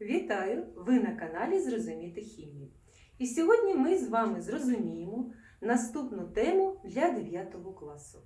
Вітаю! Ви на каналі Зрозуміти хімію. І сьогодні ми з вами зрозуміємо наступну тему для 9 класу.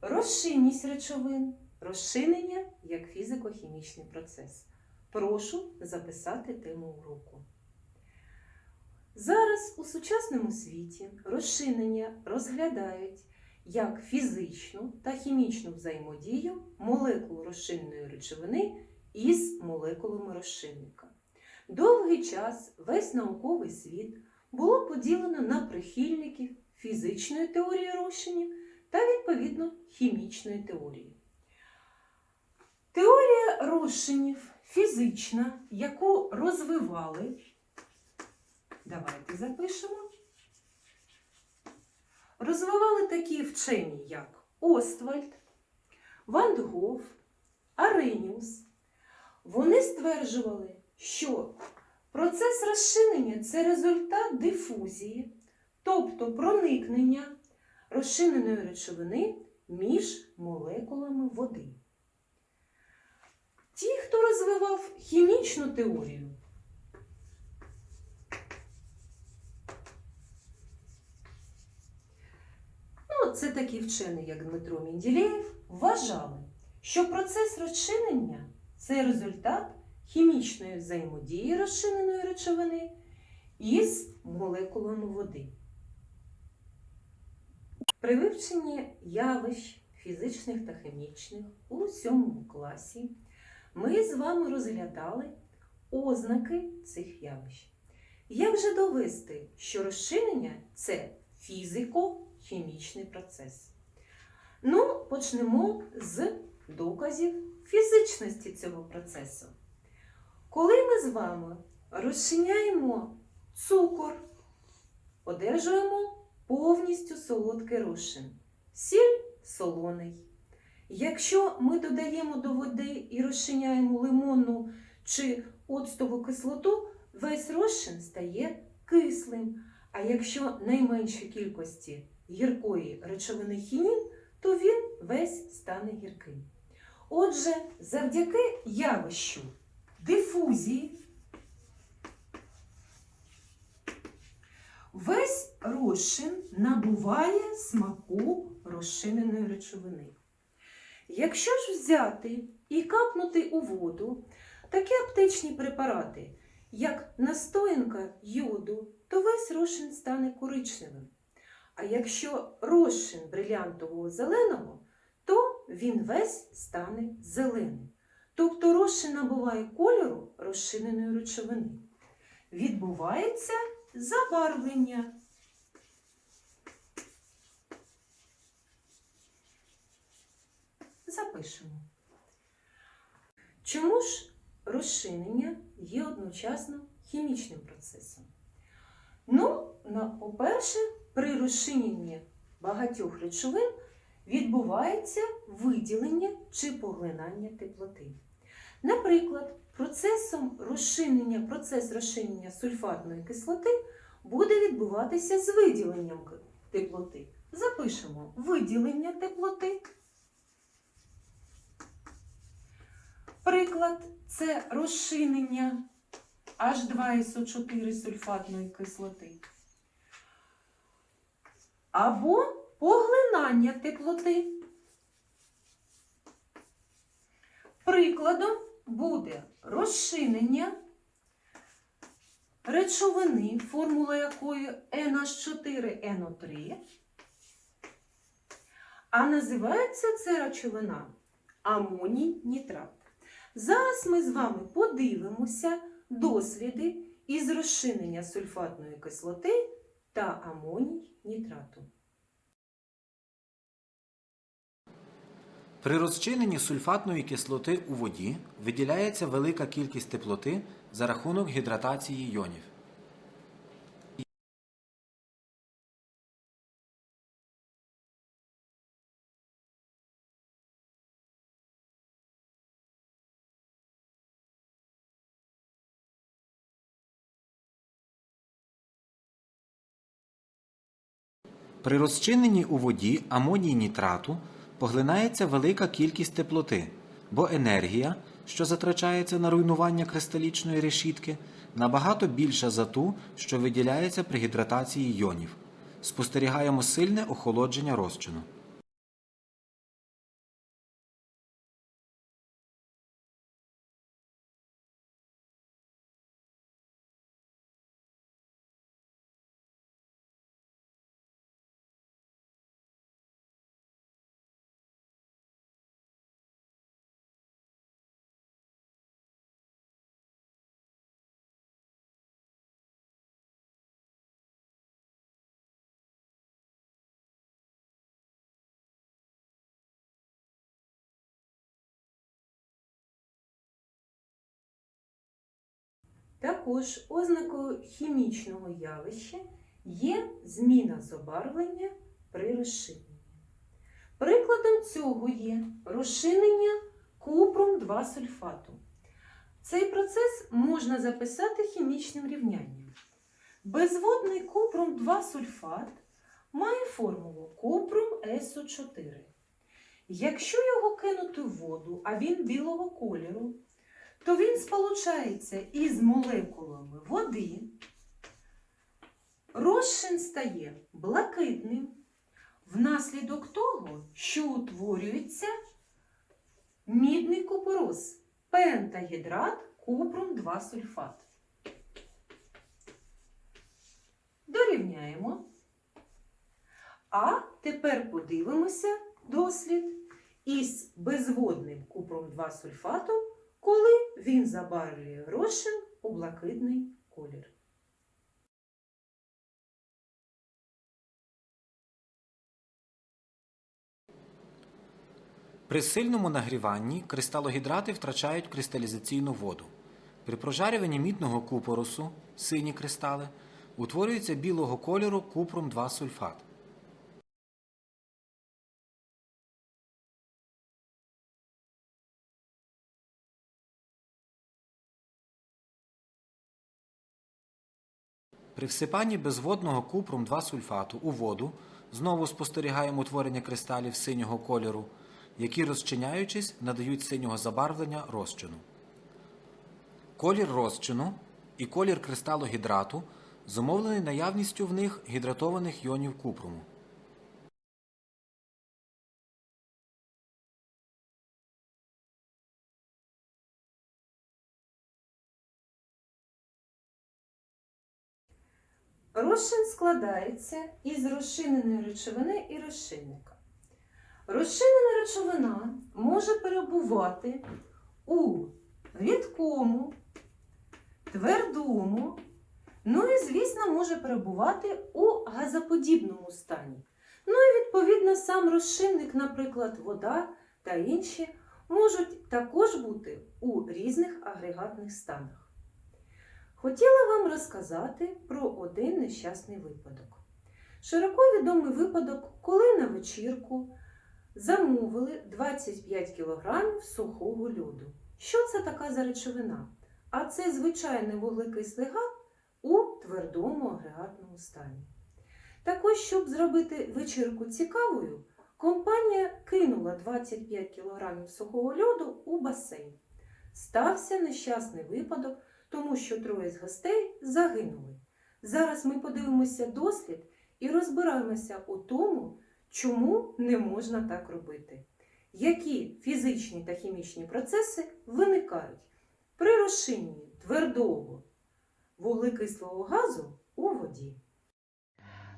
Розчинність речовин, розчинення як фізико-хімічний процес. Прошу записати тему уроку. Зараз у сучасному світі розчинення розглядають як фізичну та хімічну взаємодію молекул розчинної речовини із молекулами розчинника. Довгий час весь науковий світ було поділено на прихильників фізичної теорії розчинів та, відповідно, хімічної теорії. Теорія розчинів фізична, яку розвивали, давайте запишемо, розвивали такі вчені, як Оствальд, Ван Гоф, Ареніус. Вони стверджували, що процес розчинення це результат дифузії, тобто проникнення розчиненої речовини між молекулами води. Ті, хто розвивав хімічну теорію, ну, це такі вчені, як Дмитро Мінділеєв, вважали, що процес розчинення це результат хімічної взаємодії розчиненої речовини із молекулами води. При вивченні явищ фізичних та хімічних у сьомому класі ми з вами розглядали ознаки цих явищ. Як же довести, що розчинення це фізико-хімічний процес? Ну, почнемо з доказів фізичності цього процесу. Коли ми з вами розчиняємо цукор, одержуємо повністю солодкий розчин. Сіль солоний. Якщо ми додаємо до води і розчиняємо лимонну чи оцтову кислоту, весь розчин стає кислим. А якщо найменші кількості гіркої речовини хінін, то він весь стане гірким. Отже, завдяки явищу дифузії весь розчин набуває смаку розчиненої речовини. Якщо ж взяти і капнути у воду такі аптечні препарати, як настоянка йоду, то весь розчин стане коричневим. А якщо розчин брилянтового зеленого, він весь стане зеленим. Тобто розчин набуває кольору розчиненої речовини. Відбувається забарвлення. Запишемо. Чому ж розчинення є одночасно хімічним процесом? Ну, по-перше, при розчиненні багатьох речовин відбувається виділення чи поглинання теплоти. Наприклад, процесом розчинення, процес розчинення сульфатної кислоти буде відбуватися з виділенням теплоти. Запишемо виділення теплоти. Приклад це розчинення H2SO4 сульфатної кислоти. Або поглинання теплоти. Прикладом буде розчинення речовини, формула якої NH4NO3, а називається ця речовина амоній нітрат. Зараз ми з вами подивимося досліди із розчинення сульфатної кислоти та амоній нітрату. При розчиненні сульфатної кислоти у воді виділяється велика кількість теплоти за рахунок гідратації йонів. При розчиненні у воді амоній нітрату поглинається велика кількість теплоти, бо енергія, що затрачається на руйнування кристалічної решітки, набагато більша за ту, що виділяється при гідратації йонів. Спостерігаємо сильне охолодження розчину. Також ознакою хімічного явища є зміна забарвлення при розширенні. Прикладом цього є розширення купрум 2 сульфату. Цей процес можна записати хімічним рівнянням. Безводний купрум 2 сульфат має формулу купрум СО4. Якщо його кинути в воду, а він білого кольору, то він сполучається із молекулами води. Розчин стає блакитним внаслідок того, що утворюється мідний купорос, пентагідрат купрум 2 сульфат. Дорівняємо. А тепер подивимося дослід із безводним купрум 2 сульфатом коли він забарвлює розчин у блакитний колір. При сильному нагріванні кристалогідрати втрачають кристалізаційну воду. При прожарюванні мідного купоросу, сині кристали, утворюється білого кольору купрум 2 сульфат. При всипанні безводного купрум 2 сульфату у воду знову спостерігаємо утворення кристалів синього кольору, які, розчиняючись, надають синього забарвлення розчину. Колір розчину і колір кристалогідрату зумовлений наявністю в них гідратованих йонів купруму. Розчин складається із розчиненої речовини і розчинника. Розчинена речовина може перебувати у рідкому, твердому, ну і, звісно, може перебувати у газоподібному стані. Ну і, відповідно, сам розчинник, наприклад, вода та інші, можуть також бути у різних агрегатних станах. Хотіла вам розказати про один нещасний випадок. Широко відомий випадок, коли на вечірку замовили 25 кг сухого льоду. Що це така за речовина? А це звичайний вуглекислий газ у твердому агрегатному стані. Також, щоб зробити вечірку цікавою, компанія кинула 25 кг сухого льоду у басейн. Стався нещасний випадок, тому що троє з гостей загинули. Зараз ми подивимося дослід і розбираємося у тому, чому не можна так робити. Які фізичні та хімічні процеси виникають при розчиненні твердого вуглекислого газу у воді.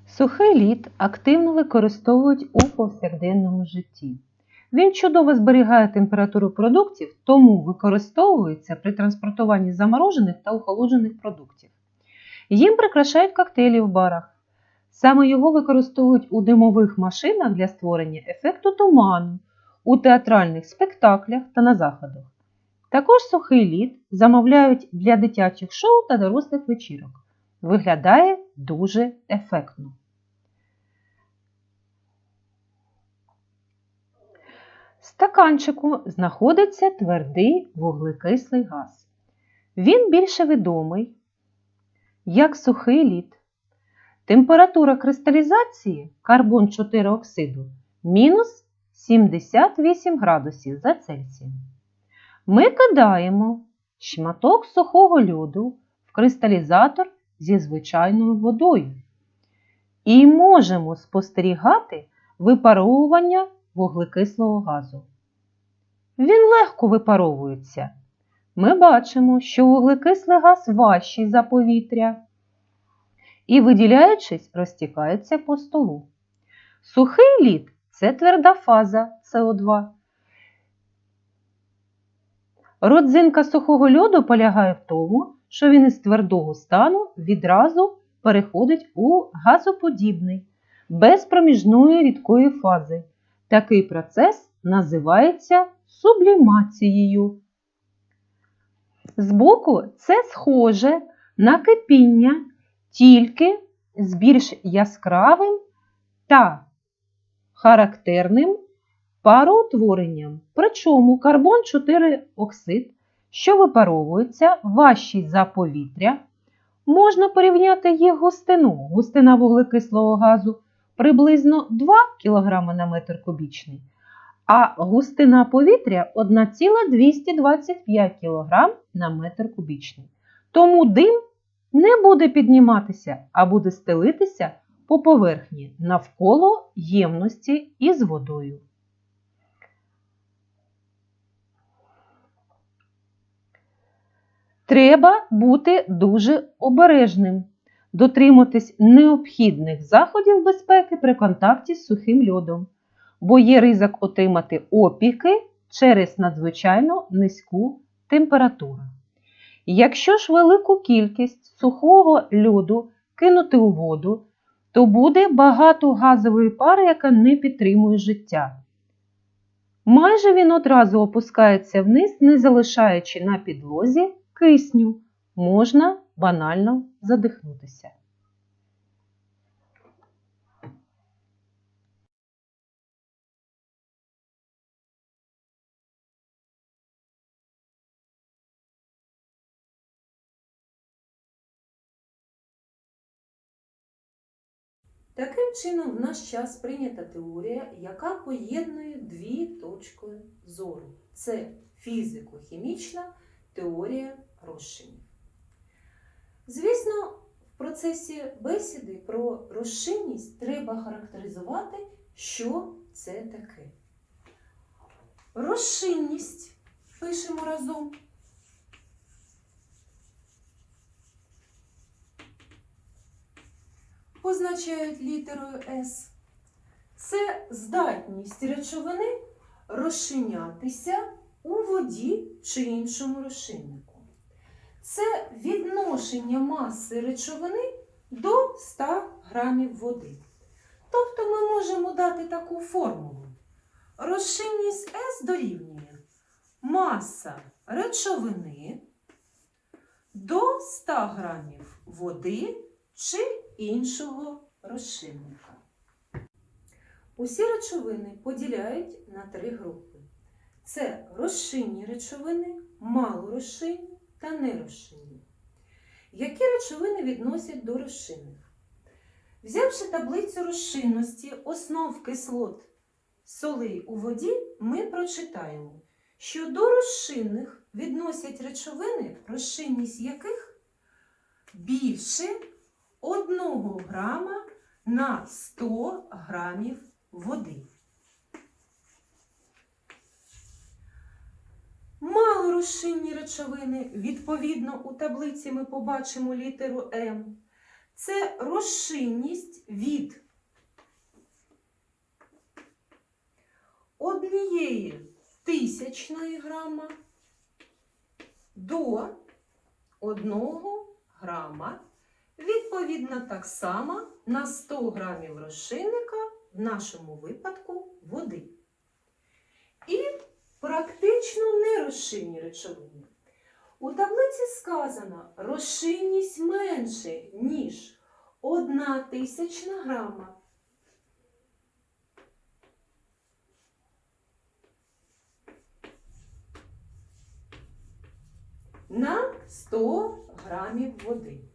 Сухий лід активно використовують у повсякденному житті. Він чудово зберігає температуру продуктів, тому використовується при транспортуванні заморожених та охолоджених продуктів. Їм прикрашають коктейлі в барах. Саме його використовують у димових машинах для створення ефекту туману, у театральних спектаклях та на заходах. Також сухий лід замовляють для дитячих шоу та дорослих вечірок. Виглядає дуже ефектно. В стаканчику знаходиться твердий вуглекислий газ. Він більше відомий як сухий лід. Температура кристалізації карбон 4 оксиду мінус 78 градусів за Цельсієм. Ми кидаємо шматок сухого льоду в кристалізатор зі звичайною водою і можемо спостерігати випаровування вуглекислого газу. Він легко випаровується. Ми бачимо, що вуглекислий газ важчий за повітря і, виділяючись, розтікається по столу. Сухий лід це тверда фаза СО2. Родзинка сухого льоду полягає в тому, що він із твердого стану відразу переходить у газоподібний, без проміжної рідкої фази. Такий процес називається сублімацією. Збоку це схоже на кипіння, тільки з більш яскравим та характерним пароутворенням. Причому карбон 4 оксид, що випаровується важчий за повітря, можна порівняти їх густину. Густина вуглекислого газу приблизно 2 кг на метр кубічний, а густина повітря 1,225 кг на метр кубічний. Тому дим не буде підніматися, а буде стелитися по поверхні навколо ємності із водою. Треба бути дуже обережним, дотриматись необхідних заходів безпеки при контакті з сухим льодом, бо є ризик отримати опіки через надзвичайно низьку температуру. Якщо ж велику кількість сухого льоду кинути у воду, то буде багато газової пари, яка не підтримує життя. Майже він одразу опускається вниз, не залишаючи на підлозі кисню. Можна банально задихнутися. Таким чином, в наш час прийнята теорія, яка поєднує дві точки зору. Це фізико-хімічна теорія розчинів. Звісно, в процесі бесіди про розчинність треба характеризувати, що це таке. Розчинність пишемо разом. Позначають літерою С. Це здатність речовини розчинятися у воді чи іншому розчиннику. Це відношення маси речовини до 100 грамів води. Тобто ми можемо дати таку формулу. Розчинність С дорівнює маса речовини до 100 грамів води чи іншого розчинника. Усі речовини поділяють на три групи: це розчинні речовини, малорозчинні та нерозчинні. Які речовини відносять до розчинних? Взявши таблицю розчинності основ кислот солей у воді, ми прочитаємо, що до розчинних відносять речовини, розчинність яких більше 1 грама на 100 грамів води. Малорозчинні речовини, відповідно, у таблиці ми побачимо літеру М. Це розчинність від однієї тисячної грама до 1 грама Відповідно, так само на 100 грамів розчинника, в нашому випадку води. І практично нерозчинні речовини. У таблиці сказано, розчинність менше, ніж 1 тисячна грама. На 100 грамів води.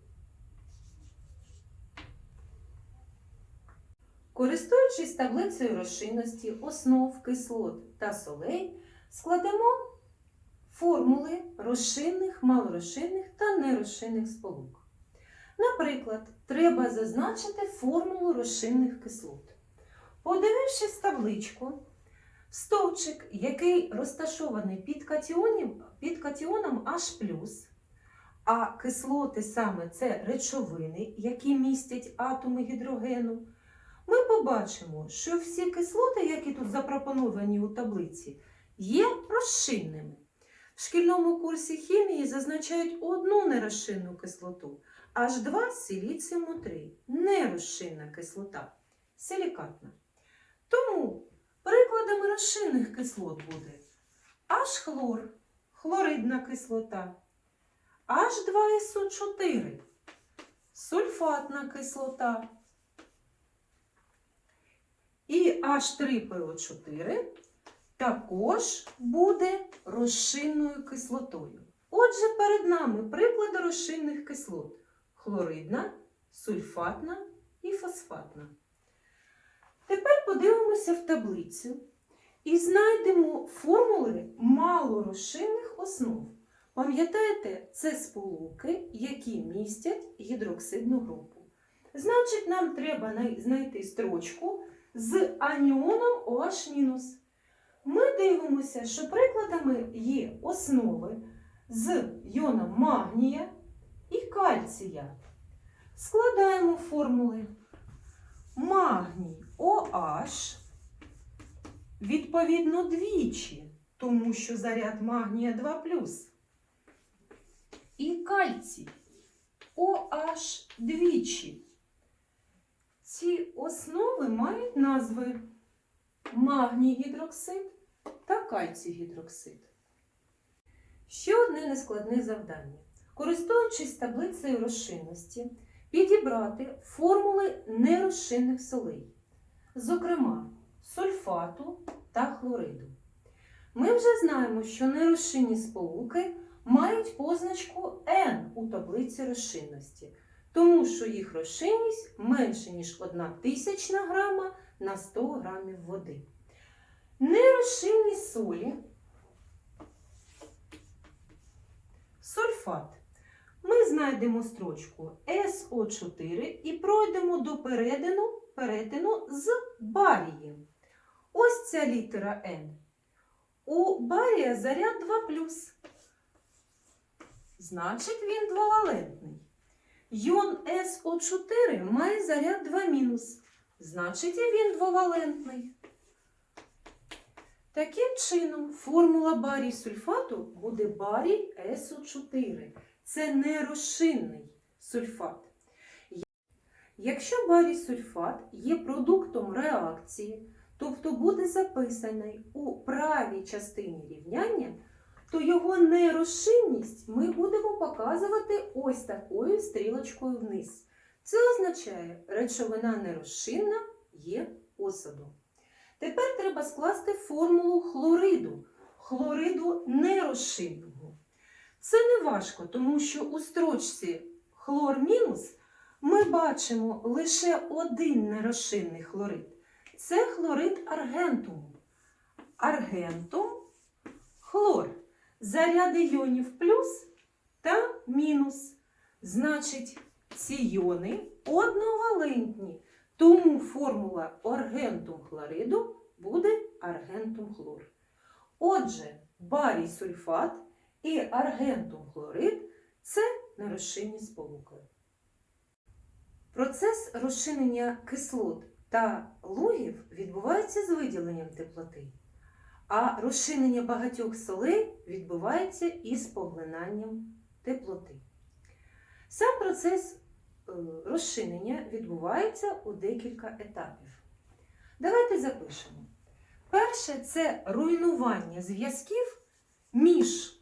Користуючись таблицею розчинності основ кислот та солей, складемо формули розчинних, малорозчинних та нерозчинних сполук. Наприклад, треба зазначити формулу розчинних кислот. Подивившись табличку, стовпчик, який розташований під, катіонів, під катіоном H+, а кислоти саме це речовини, які містять атоми гідрогену, ми побачимо, що всі кислоти, які тут запропоновані у таблиці, є розчинними. В шкільному курсі хімії зазначають одну нерозчинну кислоту, H2 силіціуму 3 нерозчинна кислота, силікатна. Тому прикладами розчинних кислот буде H-хлор, хлоридна кислота, H2SO4, сульфатна кислота. І H3PO4 також буде розчинною кислотою. Отже, перед нами приклади розчинних кислот: хлоридна, сульфатна і фосфатна. Тепер подивимося в таблицю і знайдемо формули малорозчинних основ. Пам'ятаєте, це сполуки, які містять гідроксидну групу. Значить, нам треба знайти строчку з аніоном OH-. Ми дивимося, що прикладами є основи з йоном магнія і кальція. Складаємо формули. Магній OH відповідно двічі, тому що заряд магнія 2 І кальцій OH двічі. Ці основи мають назви магній гідроксид та кальцій гідроксид. Ще одне нескладне завдання. Користуючись таблицею розчинності, підібрати формули нерозчинних солей, зокрема сульфату та хлориду. Ми вже знаємо, що нерозчинні сполуки мають позначку N у таблиці розчинності, тому що їх розчинність менше, ніж 1 тисячна грама на 100 грамів води. Нерозчинні солі, сульфат. Ми знайдемо строчку СО4 і пройдемо до перетину, перетину з барієм. Ось ця літера Н. У барія заряд 2 Значить, він двовалентний. Йон СО4 має заряд 2 Значить, і він двовалентний. Таким чином, формула барій сульфату буде барій СО4. Це нерозчинний сульфат. Якщо барій сульфат є продуктом реакції, тобто буде записаний у правій частині рівняння, то його нерозчинність ми будемо показувати ось такою стрілочкою вниз. Це означає, речовина нерозчинна є осадом. Тепер треба скласти формулу хлориду, хлориду нерозчинного. Це не важко, тому що у строчці хлор мінус ми бачимо лише один нерозчинний хлорид. Це хлорид аргентуму. Аргентум хлор. Заряди йонів плюс та мінус. Значить, ці йони одновалентні. Тому формула аргентум хлориду буде аргентум хлор. Отже, барій сульфат і аргентум хлорид це нерозчинні сполуки. Процес розчинення кислот та лугів відбувається з виділенням теплоти, а розчинення багатьох солей відбувається із поглинанням теплоти. Сам процес е, розчинення відбувається у декілька етапів. Давайте запишемо. Перше це руйнування зв'язків між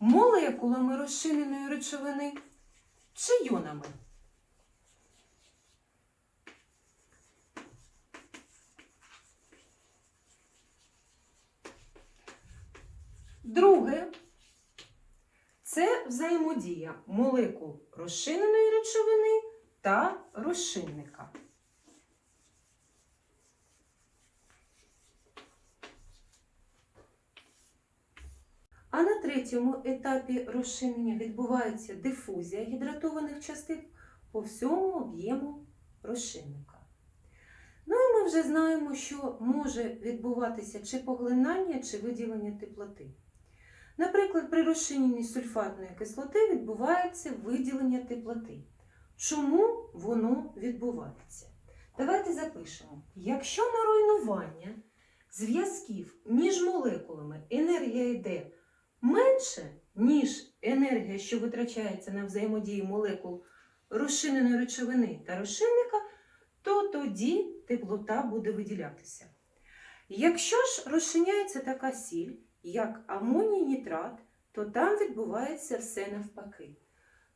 молекулами розчиненої речовини чи йонами. Друге це взаємодія молекул розчиненої речовини та розчинника. третьому етапі розчинення відбувається дифузія гідратованих частин по всьому об'єму розчинника. Ну і ми вже знаємо, що може відбуватися чи поглинання, чи виділення теплоти. Наприклад, при розчиненні сульфатної кислоти відбувається виділення теплоти. Чому воно відбувається? Давайте запишемо. Якщо на руйнування зв'язків між молекулами енергія йде менше, ніж енергія, що витрачається на взаємодію молекул розчиненої речовини та розчинника, то тоді теплота буде виділятися. Якщо ж розчиняється така сіль, як амоній нітрат, то там відбувається все навпаки.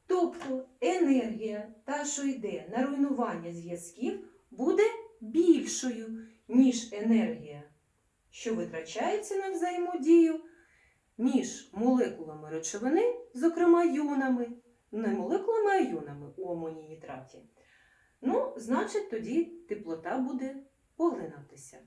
Тобто енергія, та, що йде на руйнування зв'язків, буде більшою, ніж енергія, що витрачається на взаємодію між молекулами речовини, зокрема йонами, не молекулами, а йонами у амоній нітраті. Ну, значить, тоді теплота буде поглинатися.